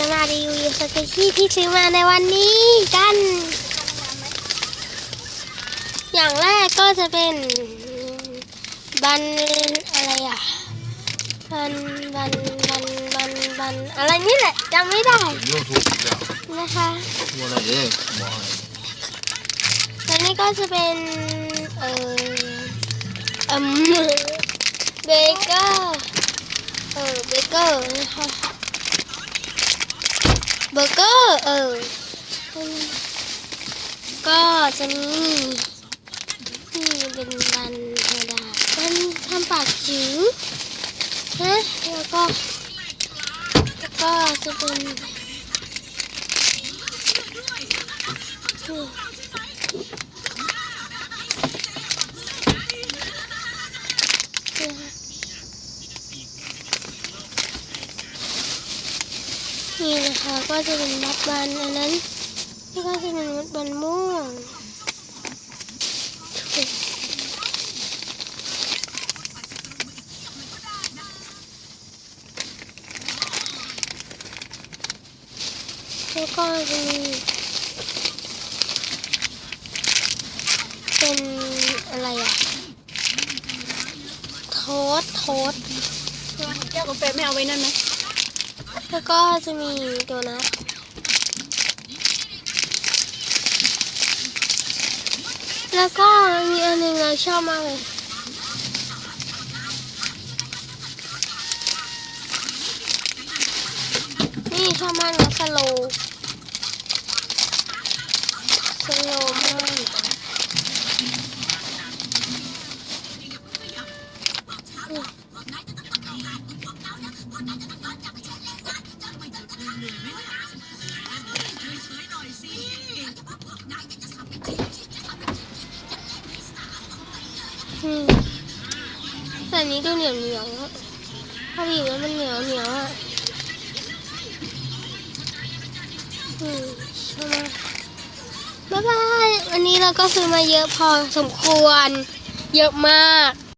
จะมารีวิวสเกชี่ที่ซื้อมาในวันนี้กัน อย่างแรกก็จะเป็นบันอะไรอะบันบันบันบันบันอะไรนี่แหละจำไม่ได้ยูทูบนะคะตัวอะไรเองแล้วนี่ก็จะเป็นเอ่อเบเกอร์เออเบเกอร์นะคะ เบอร์เกอร์เออ ก็จะมีนี่เป็นบันธรรมดาบันทำปากจิ๋วนะแล้วก็แล้วก็จะเป็นนี่ นี่นะคะก็จะเป็นมัดบันอันนั้นนี่ก็จะเป็นมัดบันม่วงแล้วก็จะมีเป็นอะไรอะโทสต์โทสต์แก้วกาแฟไม่เอาไว้นั่นไหม แล้วก็จะมีตัวนะแล้วก็มีอันหนึงเราชอบมากเลย นี่ชอบมากนะสโลว์สโลว์มาก แต่อันนี้ก็เหนียวเหนียวๆอะพอบีบแล้วมันเหนียวเหนียวอะอืมใช่ไหมบ๊ายบาย วันนี้เราก็ซื้อมาเยอะพอสมควร เยอะมาก